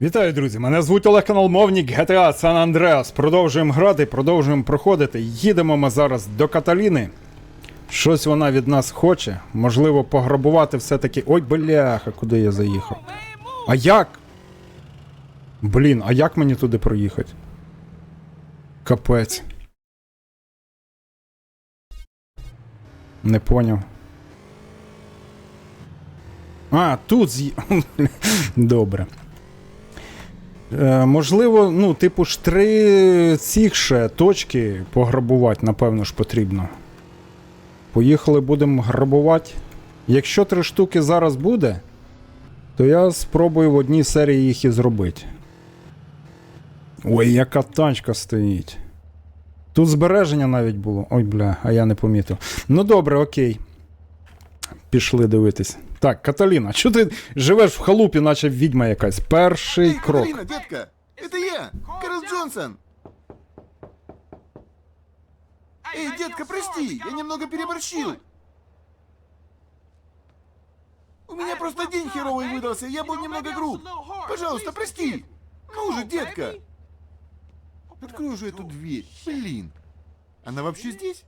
Вітаю, друзі! Мене звуть Олег Канал Мовник GTA San Andreas. Продовжуємо грати, продовжуємо проходити. Їдемо ми зараз до Каталіни. Щось вона від нас хоче. Можливо, пограбувати все-таки. Ой, бляха, куди я заїхав? А як? Блін, а як мені туди проїхати? Капець. Не поняв. А, тут з'ї... Добре. Е, можливо, ну, типу ж три цих ще точки пограбувати, напевно ж, потрібно. Поїхали, будемо грабувати. Якщо три штуки зараз буде, то я спробую в одній серії їх і зробити. Ой, яка тачка стоїть. Тут збереження навіть було. Ой, бля, а я не помітив. Ну добре, окей. Пішли дивитись. Так, Каталіна, що ти живеш в халупі, наче відьма якась? Перший Эй, крок. Катарина, детка! Это я, Карл Джонсон! Эй, детка, прости, я немного переборщил. У меня просто день херовый выдался, я был немного груб. Пожалуйста, прости. Ну же, детка. Открой уже эту дверь. Блин. Она вообще здесь?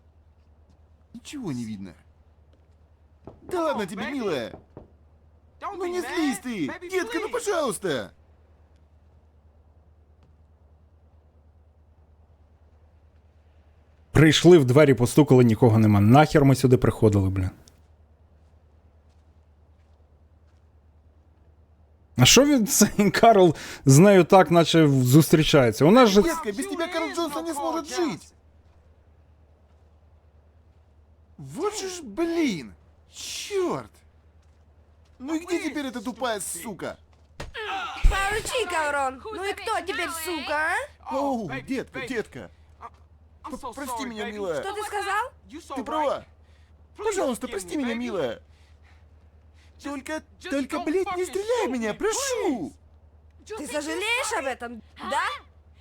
Ничего не видно. Да ладно тебе, милая. Ну не злись ты. Детка, ну пожалуйста. Прийшли в двері, постукали, нікого нема. Нахер ми сюди приходили, блін. А що він цей Карл з нею так, наче зустрічається? У нас же. Детка, без тебя Карл Джонсон не сможет жить. Вот же ж, блин. Черт. Ну и где теперь эта тупая сука? Получи, коврон. Ну и кто теперь, сука, а? Оу, детка, детка. П- Прости меня, милая. Что ты сказал? Ты права. Пожалуйста, прости меня, милая. Только, только, блядь, не стреляй меня, прошу. Ты сожалеешь об этом, да?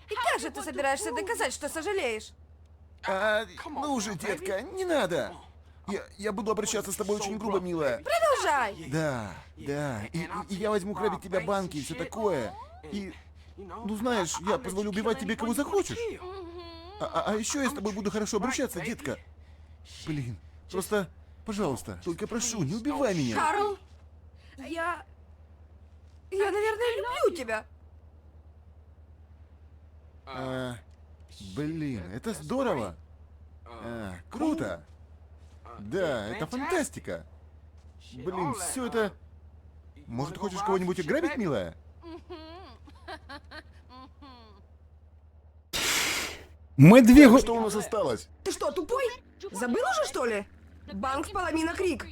И как же ты собираешься доказать, что сожалеешь? А, ну уже, детка, не надо. Я, я буду обращаться с тобой очень грубо, милая. Продолжай. Да, да. И, и я возьму грабить тебя банки и все такое. И, ну знаешь, я позволю убивать тебе кого захочешь. А, а- а еще я с тобой буду хорошо обращаться, детка. Блин, просто, пожалуйста, только прошу, не убивай меня. Карл, я... Я, наверное, люблю тебя. А, блин, это здорово. А, круто. Да, это фантастика. Блин, все это... Может, хочешь кого-нибудь ограбить, милая? Ми дві го... Что у нас осталось? Ты что, тупой? Забыл уже, что ли? Банк в Паламина Крик.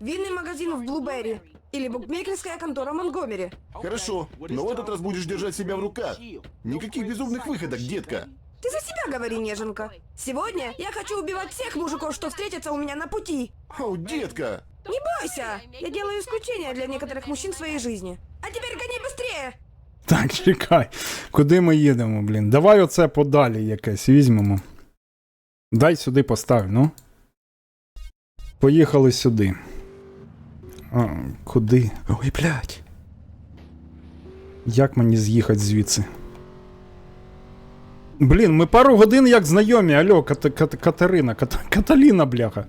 Винный магазин в Блуберри. Или букмекерская контора Монгомери. Хорошо, но в этот раз будешь держать себя в руках. Никаких безумных выходок, детка. Ты за себя говори, неженка. Сегодня я хочу убивать всех мужиков, что встретятся у меня на пути. О, детка! Не бойся, я делаю исключение для некоторых мужчин в своей жизни. А теперь гони быстрее! Так, чекай. Куди ми їдемо, блін? Давай оце подалі якесь візьмемо. Дай сюди постав, ну. Поїхали сюди. А, куди? Ой, блядь. Як мені з'їхати звідси? Блін, ми пару годин як знайомі. Алло, Кат- Кат- Катерина, Кат- Каталіна, бляха.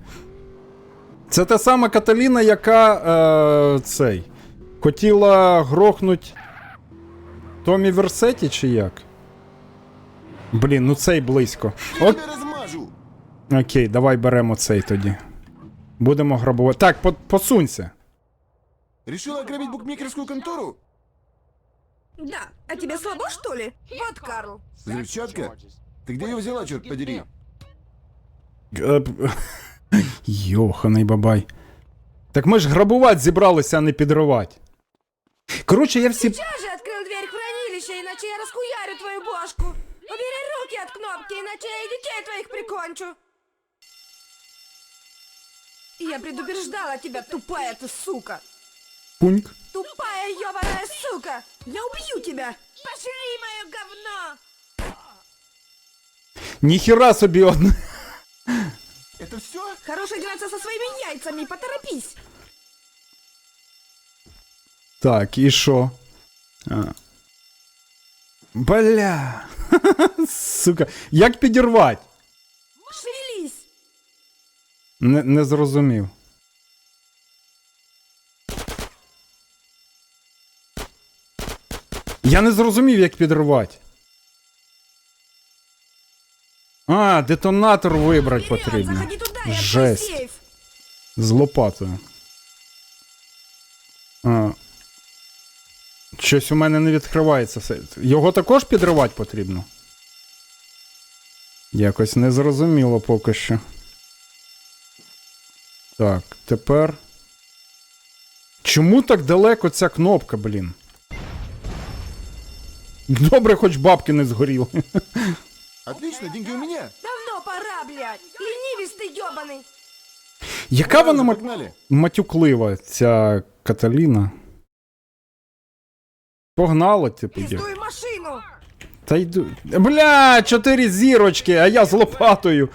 Це та сама Каталіна, яка е, цей. Хотіла грохнуть Томі Версеті чи як? Блін, ну цей близько. Тебя окей, давай беремо цей тоді. Будемо грабувати. Так, по- посунься. Решила ограбить букмекерскую контору? Да, а тебе слабо, что ли? Вот, Карл. Взрывчатка? Ты где ее взяла, черт подери? Е, п- Йоханий бабай. Так ми ж грабувати зібралися, а не підривати. Коротше, я всі. Сейчас же открыл дверь хранилища, иначе я расхуярю твою бошку. Убери руки от кнопки, иначе я и детей твоих прикончу. Я предупреждала тебя, тупая ты сука. Пуньк. Тупая ебаная сука! Я убью тебя! Пошли, мое говно! Ніхіра собі одне. Это все? Хорош играться со своими яйцами, поторопись! Так, і що? А. Бля. Сука. Як підірвати? Шевелись! Не, не зрозумів. Я не зрозумів, як підривати. А, детонатор вибрати потрібно. Жесть. З лопатою. А. Щось у мене не відкривається. все. Його також підривати потрібно. Якось незрозуміло поки що. Так, тепер. Чому так далеко ця кнопка, блін? Добре, хоч бабки не згоріли. Отлично, деньги у меня. Давно пора, блядь! Ленивец ты ёбаный! Яка вона ма- Погнали. матюклива, ця Каталіна? Погнала, типу, є. Пиздуй машину! Та йду. Бля, чотири зірочки, а я з лопатою.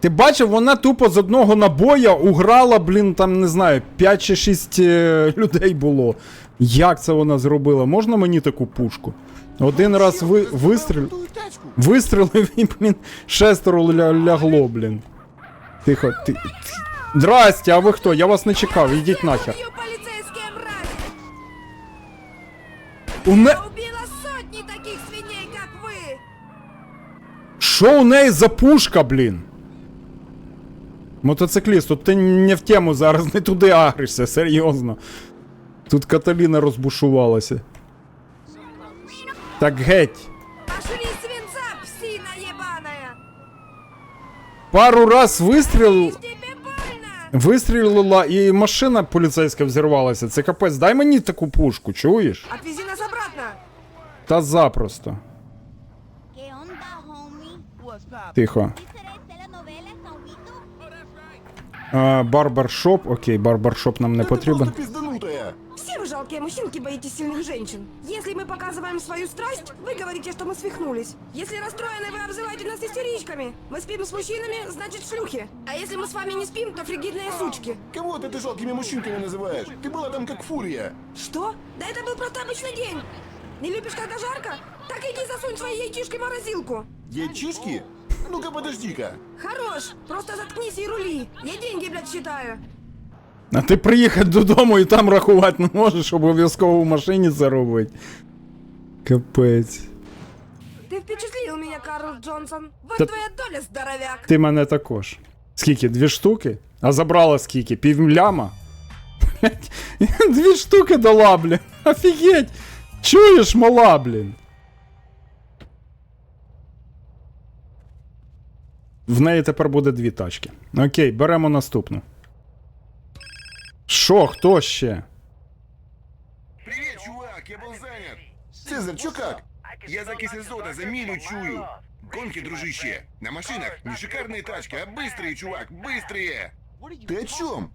Ти бачив, вона тупо з одного набоя уграла, блін, там не знаю, 5 чи 6 е, людей було. Як це вона зробила? Можна мені таку пушку? Один раз ви, вистріл... вистрілив і, блін, шестеро ля... лягло, блін. Тихо, ти. Здрасте, а ви хто? Я вас не чекав, ідіть нахер. У не... Що у неї за пушка, блін? Мотоцикліст, тут ти не в тему зараз, не туди агришся, серйозно. Тут Каталіна розбушувалася. Так геть. Пошли свинца, псина ебаная! Пару раз вистріл... Тебе больно! вистрілила і машина поліцейська взірвалася. Це капець, дай мені таку пушку, чуєш? Отвези нас обратно! Та запросто. Тихо. А, барбаршоп, окей, барбаршоп нам не потрібен. Все вы жалкие мужчинки боитесь сильных женщин. Если мы показываем свою страсть, вы говорите, что мы свихнулись. Если расстроены, вы обзываете нас истеричками. Мы спим с мужчинами, значит шлюхи. А если мы с вами не спим, то фригидные сучки. Кого ты, ты жалкими мужчинками называешь? Ты была там как фурия. Что? Да это был просто обычный день. Не любишь, когда жарко? Так иди засунь свои яйчишки в морозилку. Яйчишки? Ну-ка, подожди-ка. Хорош, просто заткнись и рули. Я деньги, блядь, считаю. А ти приїхати додому і там рахувати не можеш, обов'язково в машині це робити. Капець. Ты впечатлил меня, Карл Джонсон. Вот Да- твоя доля, здоровяк. Ти мене також. Скільки? Дві штуки? А забрала скільки? Півляма? Блять, Дві штуки дала, блін. Офігеть! Чуєш, мала, блін? В неї тепер буде дві тачки. Окей, беремо наступну. Що, хто ще? Привет, чувак, я был занят. Цезарь, чё как? Я за кислота, за милю чую. Гонки, дружище. На машинах не шикарные тачки, а быстрые, чувак, быстрые. Ты о чем?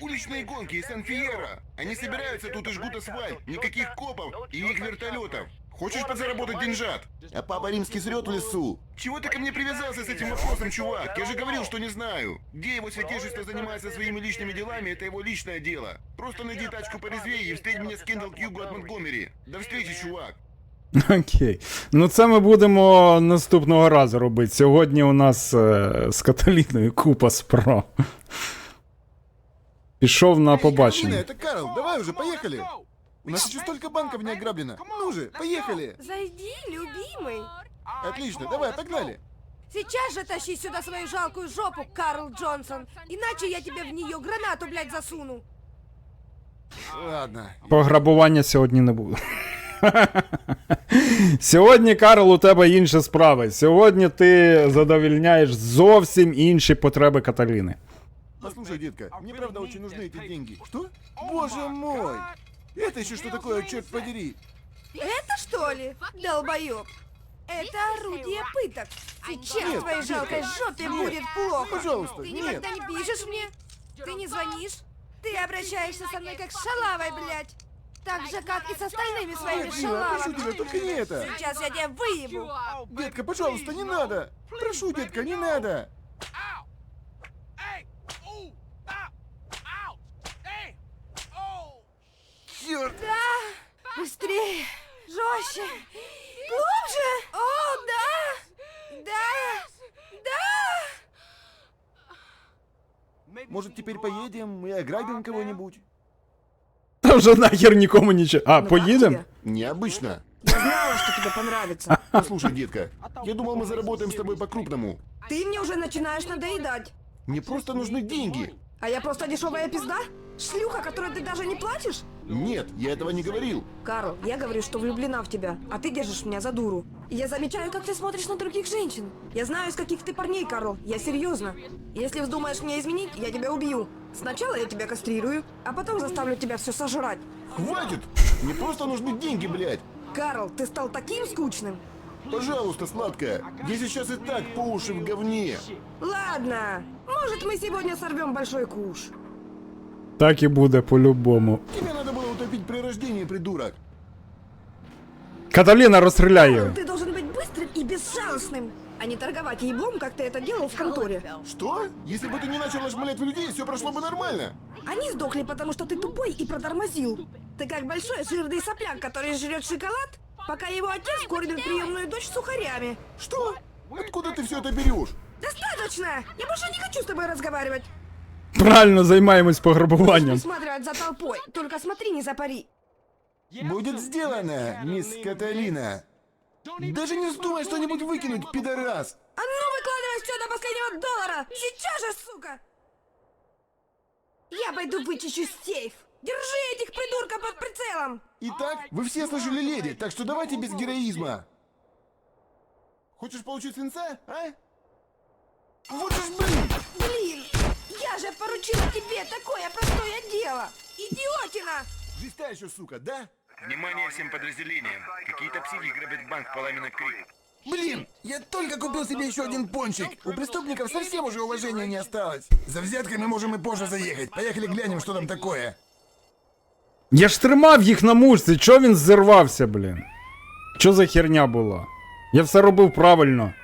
Уличные гонки из Сан-Фьера. Они собираются тут и жгут асфальт. Никаких копов и их вертолетов. Хочешь подзаработать деньжат? А папа римский срет в лесу. Чего ты ко мне привязался с этим вопросом, чувак? Я же говорил, что не знаю. Где его святейшество занимается своими личными делами, это его личное дело. Просто найди тачку порезвее и встреть меня с Кендалл Кьюго от Монтгомери. До встречи, чувак. Окей. Ну це ми будемо наступного разу робити. Сьогодні у нас е, з Каталіною купа справ. Пішов на побачення. это Карл, давай уже, поехали. У нас еще столько банков не ограблено. Ну же, поехали. Зайди, любимый. Отлично, давай, погнали. Сейчас же тащи сюда свою жалкую жопу, Карл Джонсон. Иначе я тебе в нее гранату, блядь, засуну. Ладно. Пограбування сьогодні не буде. Сьогодні, Карл, у тебе інші справи. Сьогодні ти задовільняєш зовсім інші потреби Каталіни. Послушай, детка, мне правда очень нужны эти деньги. Что? Боже мой! Это еще что такое, черт подери? Это что ли? Долбоёб. Это орудие пыток. Сейчас Нет, твоей нет, жалкой жопе нет, будет плохо. Пожалуйста, Ты нет. никогда не пишешь мне? Ты не звонишь? Ты обращаешься со мной как с шалавой, блядь. Так же, как и с остальными своими Нет, милая, прошу тебя, шалавами. только не это. Сейчас я тебя выебу. Детка, пожалуйста, не надо. Прошу, детка, не надо. идет. Да! Быстрее! Жестче! Глубже! О, да! Да! Да! Может, теперь поедем и ограбим кого-нибудь? Та вже нахер нікому нічого. А, Ну, как поїдемо? тебе? Необычно. Я знала, что тебе понравится. Послушай, детка, я думал, мы заработаем с тобой по-крупному. Ты мне уже начинаешь надоедать. Мне просто нужны деньги. А я просто дешевая пизда? Шлюха, которой ты даже не платишь? Нет, я этого не говорил. Карл, я говорю, что влюблена в тебя, а ты держишь меня за дуру. И Я замечаю, как ты смотришь на других женщин. Я знаю, из каких ты парней, Карл. Я серьезно. Если вздумаешь мне изменить, я тебя убью. Сначала я тебя кастрирую, а потом заставлю тебя все сожрать. Хватит! Мне просто нужны деньги, блядь. Карл, ты стал таким скучным. Пожалуйста, сладкая. Я сейчас и так по уши в говне. Ладно, может мы сегодня сорвем большой куш. Так і буде по-любому. Тебя надо было утопить при рождении, придурок. Каталіна, розстріляй його. Ты должен быть быстрым и безжалостным, а не торговать еблом, как ты это делал в конторе. Что? Если бы ты не начал шмалять в людей, все прошло бы нормально. Они сдохли, потому что ты тупой и протормозил. Ты как большой жирный сопляк, который жрет шоколад, пока его отец кормит приемную дочь сухарями. Что? Откуда ты все это берешь? Достаточно! Я больше не хочу с тобой разговаривать. Правильно займаємось пограбуванням. Усматривать за толпой. Только смотри, не запари. Будет сделано, мисс Каталина. Даже не вздумай что-нибудь выкинуть, пидорас. А ну выкладывай все до последнего доллара! Сейчас же, сука! Я пойду вычищу сейф. Держи этих придурков под прицелом! Итак, вы все слышали леди, так что давайте без героизма. Хочешь получить свинца, а? Вот же ж, блин! Блин, я же поручила тебе такое простое дело! Идиотина! Жизнь та еще, сука, да? Внимание всем подразделениям. Какие-то психи грабят банк Паламина Крик. Блин, я только купил себе еще один пончик. У преступников совсем уже уважения не осталось. За взяткой мы можем и позже заехать. Поехали глянем, что там такое. Я ж тримав їх на мушці, чого він зірвався, блін? Що за херня була? Я все робив правильно.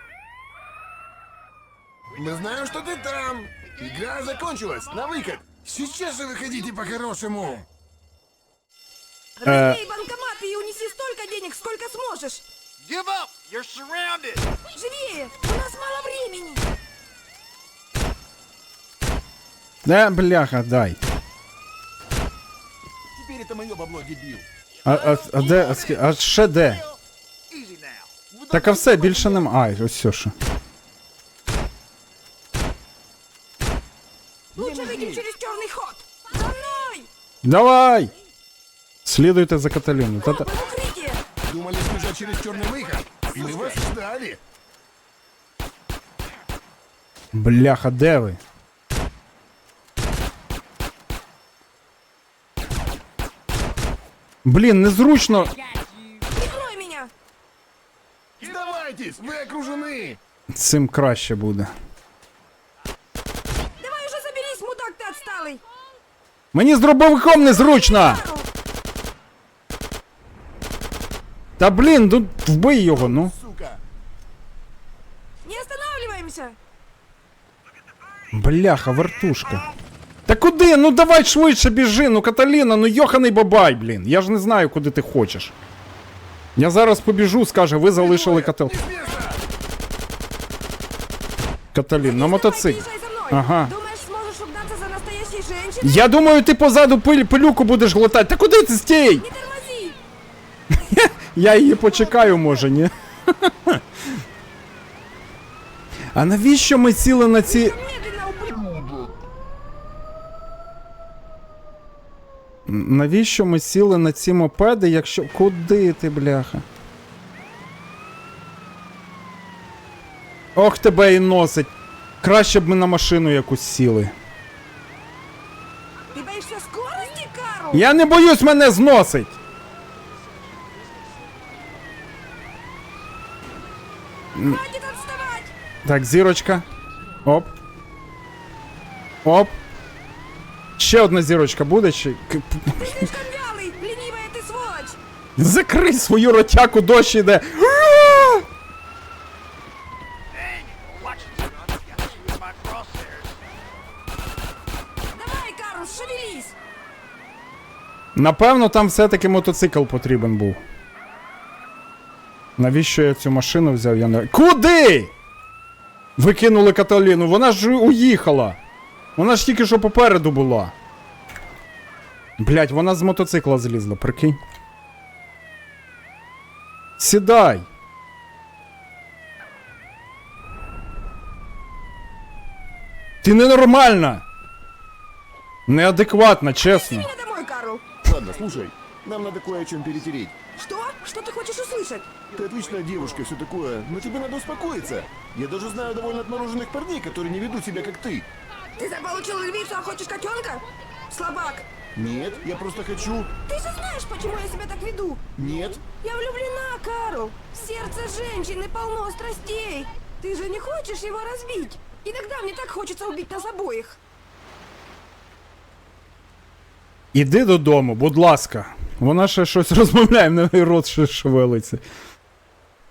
Мы знаем, что ты там. Игра закончилась. На выход. Сейчас же выходите по-хорошему. Разбей банкомат и унеси столько денег, сколько сможешь! Give up! You're surrounded! Живее! У нас мало времени! Не, бляха, дай. Теперь это мое бабло, дебил. А, а, а де, а, ск- а ще де? Easy now. Так а все, більше нема. Ай, ось все що. Давай! Слідуйте за Каталіну. Та-та. Под укрытие! Думали сбежать через черный выход? Мы вас ждали. Бляха, де ви? Блін, незручно. Прикрой меня! Сдавайтесь, вы окружены. Цим краще буде. Мені з дробовиком незручно! Та блін, ну вбий його, ну. Сука. Не останавливаемся! Бляха, вертушка. Та куди? Ну давай швидше біжи, ну Каталіна, ну йоханий бабай, блін. Я ж не знаю, куди ти хочеш. Я зараз побіжу, скаже, ви залишили Катал. Каталін, на приезжай! Ага. Я думаю, ти позаду пиль, пилюку будеш глотати. Та куди ти стій? Не тормози! Я її почекаю, може, ні? А навіщо ми сіли на ці. Навіщо ми сіли на ці мопеди, якщо. Куди ти, бляха? Ох, тебе і носить. Краще б ми на машину якусь сіли. Ты боишься скорости, Карл? Я не боюсь, мене зносить. Хватит отставать! Так, зірочка. Оп. Оп. Ще одна зірочка буде чи. К- Ты слишком вялый, ленивая ты сволочь! Закрий свою ротяку, дощ іде. Напевно, там все-таки мотоцикл потрібен був. Навіщо я цю машину взяв? Я не. Куди? Викинули Каталіну, вона ж уїхала. Вона ж тільки що попереду була. Блять, вона з мотоцикла злізла, прикинь. Сідай. Ти ненормальна. Неадекватна, чесно. Ладно, слушай, нам надо кое о чем перетереть. Что? Что ты хочешь услышать? Ты отличная девушка, все такое, но тебе надо успокоиться. Я даже знаю довольно отмороженных парней, которые не ведут себя как ты. Ты заполучил львицу, а хочешь котенка? Слабак. Нет, я просто хочу... Ты же знаешь, почему я себя так веду. Нет, Я влюблена, Карл. В сердце женщины полно страстей. Ты же не хочешь его разбить? Иногда мне так хочется убить нас обоих. Іди додому, будь ласка. Вона ще щось розмовляє, в неї рот ще шевелиться.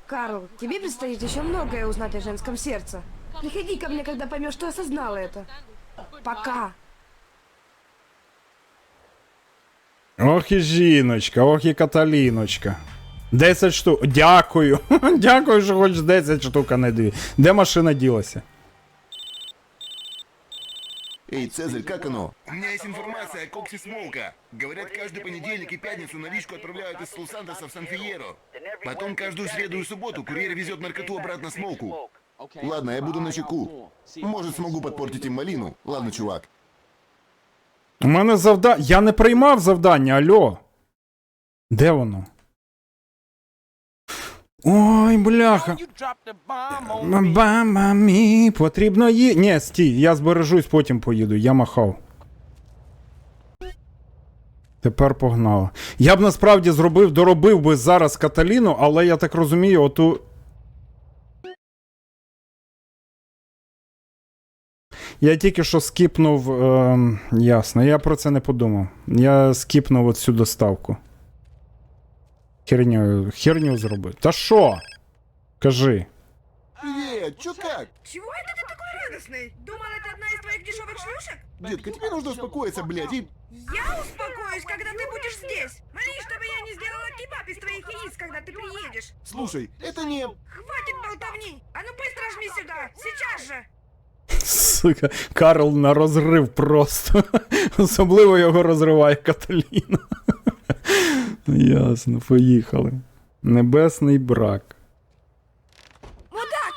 Карл, тебе предстоит еще многое узнать о женском сердце. Приходи ко мне, когда поймешь, что осознала это. Пока. Ох і жіночка, ох і Каталіночка. 10 штук. Дякую. Дякую, що хоч 10 штук, а не дві. Де машина ділася? Эй, Цезарь, как оно? У меня есть информация о Коксе Смолка. Говорят, каждый понедельник и пятницу наличку отправляют из Сулсантоса в Сан-Фиеро. Потом каждую среду и субботу курьер везет наркоту обратно Смолку. Ладно, я буду на чеку. Может, смогу подпортить им малину. Ладно, чувак. У мене завдання. Я не приймав завдання, альо. Де воно? Ой, бляха. Бамамі, потрібно ї. Ні, стій, я збережусь, потім поїду. Я махав. Тепер погнала. Я б насправді зробив, доробив би зараз Каталіну, але я так розумію, оту. Я тільки що скіпнув. Е, ясно, я про це не подумав. Я скіпнув оцю доставку. Херню, херню зробив. Та що? Кажи. Привет, чё как? Чего это ты такой радостный? Думал, это одна из твоих дешевых шлюшек? Детка, тебе нужно успокоиться, блядь, и... Я успокоюсь, когда ты будешь здесь. Молись, чтобы я не сделала кебаб из твоих яиц, когда ты приедешь. Слушай, это не... Хватит болтовни. А ну быстро жми сюда. Сейчас же. Сука, Карл на розрив просто. Особливо його розриває Каталіна. Ясно, поїхали. Небесний брак. Мудак!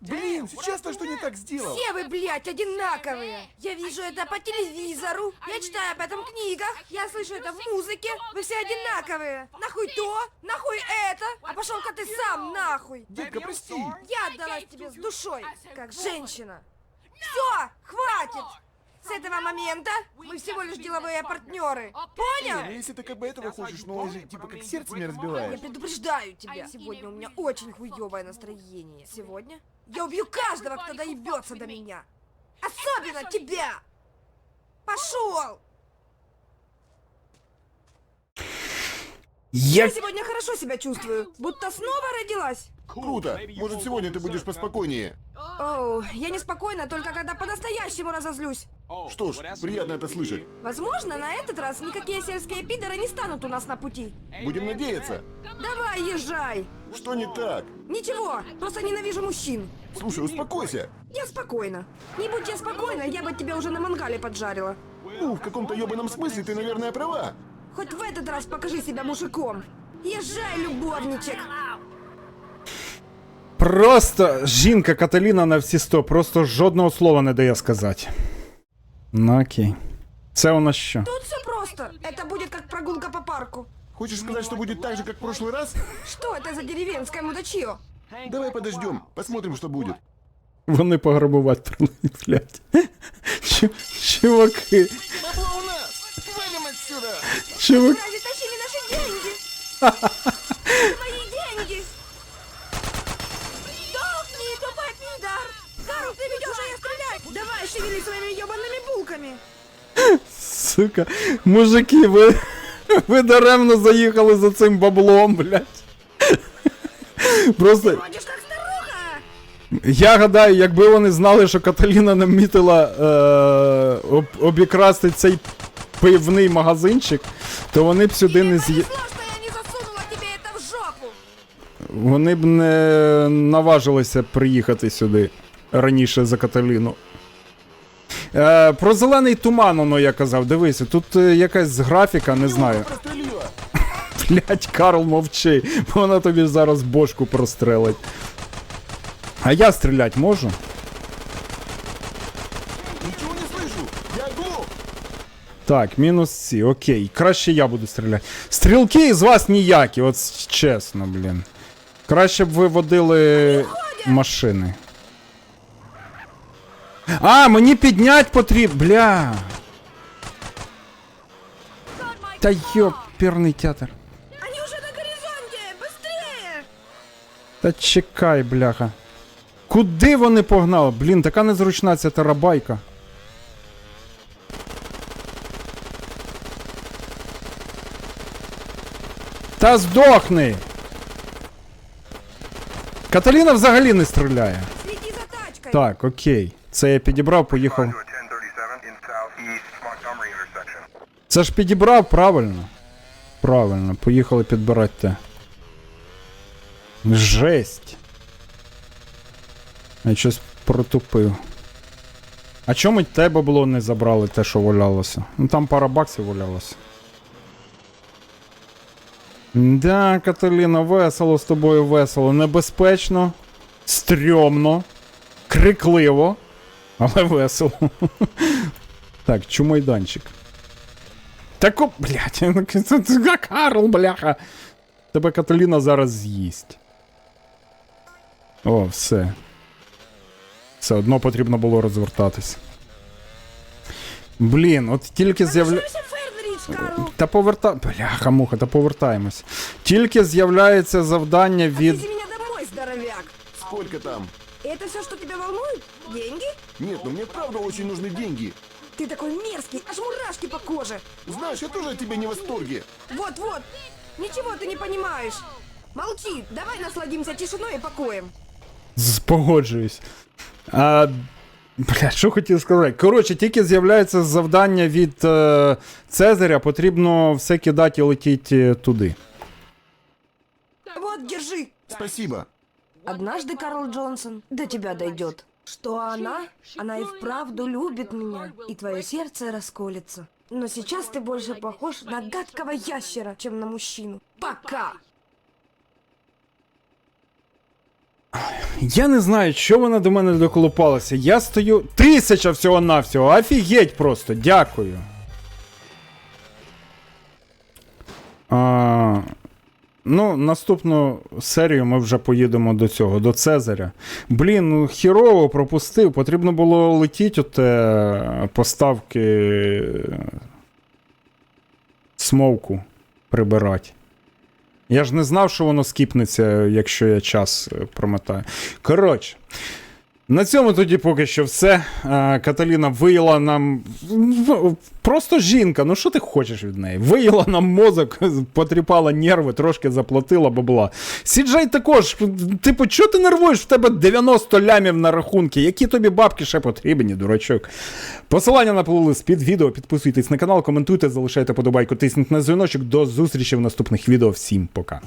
Блин, сейчас-то что не так сделал? Все вы, блядь, одинаковые. Я вижу это по телевизору. Я читаю об этом в книгах. Я слышу это в музыке. Вы все одинаковые. Нахуй то, нахуй это. А пошел-ка ты сам нахуй. Детка, прости. Я отдалась тебе с душой, как женщина. Все, хватит! С этого момента мы всего лишь деловые партнеры. Ну, Понял? если ты как бы этого хочешь, но же, типа, как сердце мне Я разбиваешь. предупреждаю тебя. Сегодня у меня очень хуевое настроение. Сегодня я убью каждого, кто доебется до меня. Особенно тебя. Пошел! Я Я сегодня хорошо себя чувствую, будто снова родилась. Круто. Может, сегодня ты будешь поспокойнее. Оу, я неспокойна только когда по-настоящему разозлюсь. Что ж, приятно это слышать. Возможно, на этот раз никакие сельские пидоры не станут у нас на пути. Будем надеяться. Давай, езжай! Что не так? Ничего, просто ненавижу мужчин. Слушай, успокойся. Я спокойна. Не будь я спокойна, я бы тебя уже на мангале поджарила. Ну, в каком-то ебаном смысле ты, наверное, права. Хоть в этот раз покажи себя мужиком. Езжай, любовничек. Просто жінка Каталіна на всі сто, просто жодного слова не дає сказати. Ну окей. Це у нас що? Тут все просто. Это будет как прогулка по парку. Хочешь сказать, что будет так же, как в прошлый раз? Что это за деревенское мудачье? Давай подождем, посмотрим, что будет. Вони пограбувати прилетять, блядь. Чу- Чуваки, Бабло у нас! Валим отсюда! чувак. Разве тащили наши деньги? Мои деньги! Давай, шевели своими ебаными булками! Сука, мужики, ви, ви даремно заїхали за цим баблом, блядь. Просто я гадаю, якби вони знали, що Каталіна намітила е, об, обікрасти цей пивний магазинчик, то вони б сюди не жопу! Вони б не наважилися приїхати сюди раніше за Каталіну. Е, про зелений туман, воно я казав. Дивися, тут е, якась графіка, не знаю. Блять, Карл, мовчи, бо вона тобі зараз бошку прострелить. А я стрілять можу? Ничего не слышу. Я глух. Так, мінус ці, окей. Краще я буду стріляти. Стрілки з вас ніякі, от чесно, блін. Краще б ви водили машини. А, мені піднять потрібно. Бля. Та йоперний театр. Они уже на горизонте! Быстрее! Та чекай, бляха. Куди вони погнали? Блін, така незручна ця тарабайка. Та здохни! Каталіна взагалі не стріляє. Следи за тачкой! Так, окей. Це я підібрав, поїхав. 1037 in southeast Montgomery intersection. Це ж підібрав правильно. Правильно, поїхали підбирати те. Жесть. Я щось протупив. А чому тебе було не забрали те, що валялося? Ну там пара баксів валялося. Да, Каталіна, весело з тобою весело. Небезпечно, стрьомно, крикливо, але весело. Так, чумайданчик. Так, о, блядь, це, це Карл, бляха. Тебе Каталіна зараз з'їсть. О, все. Все одно потрібно було розвертатись. Блін, от тільки з'явля... Что Фердрич, Карл? Та поверта... Бляха, муха, та повертаємось. Тільки з'являється завдання від. Сколько там? Это все, что тебя волнует? Деньги? Нет, ну мне правда очень нужны деньги. Ты такой мерзкий, аж мурашки по коже! Знаешь, я тоже от тебя не в восторге. Вот-вот! Ничего ты не понимаешь! Молчи, давай насладимся тишиной и покоем. З- Погоджуюсь. А, бля, що хотів сказати? Коротше, тільки з'являється завдання від е, Цезаря, потрібно все кидати і летіти туди. Вот, держи! Спасибо. Однажды Карл Джонсон до тебя дойдет, что она, она и вправду любит меня, и твое сердце расколется. Но сейчас ты больше похож на гадкого ящера, чем на мужчину. Пока! Я не знаю, що вона до мене доколупалася. Я стою. Тисяча всього-навсього. Офігеть просто, дякую. А, ну, наступну серію ми вже поїдемо до цього, до Цезаря. Блін, ну хірово пропустив. Потрібно було летіти оте поставки смовку прибирати. Я ж не знав, що воно скіпнеться, якщо я час е, промотаю. Коротше. На цьому тоді поки що все. Е, Каталіна виїла нам. Просто жінка, ну що ти хочеш від неї? Виїла нам мозок, потріпала нерви, трошки заплатила бабла. Сіджай також, типу, чого ти нервуєш? В тебе 90 лямів на рахунки. Які тобі бабки ще потрібні, дурачок? Посилання на плейлист під відео. Підписуйтесь на канал, коментуйте, залишайте подобайку, тисніть на дзвіночок. До зустрічі в наступних відео. Всім пока.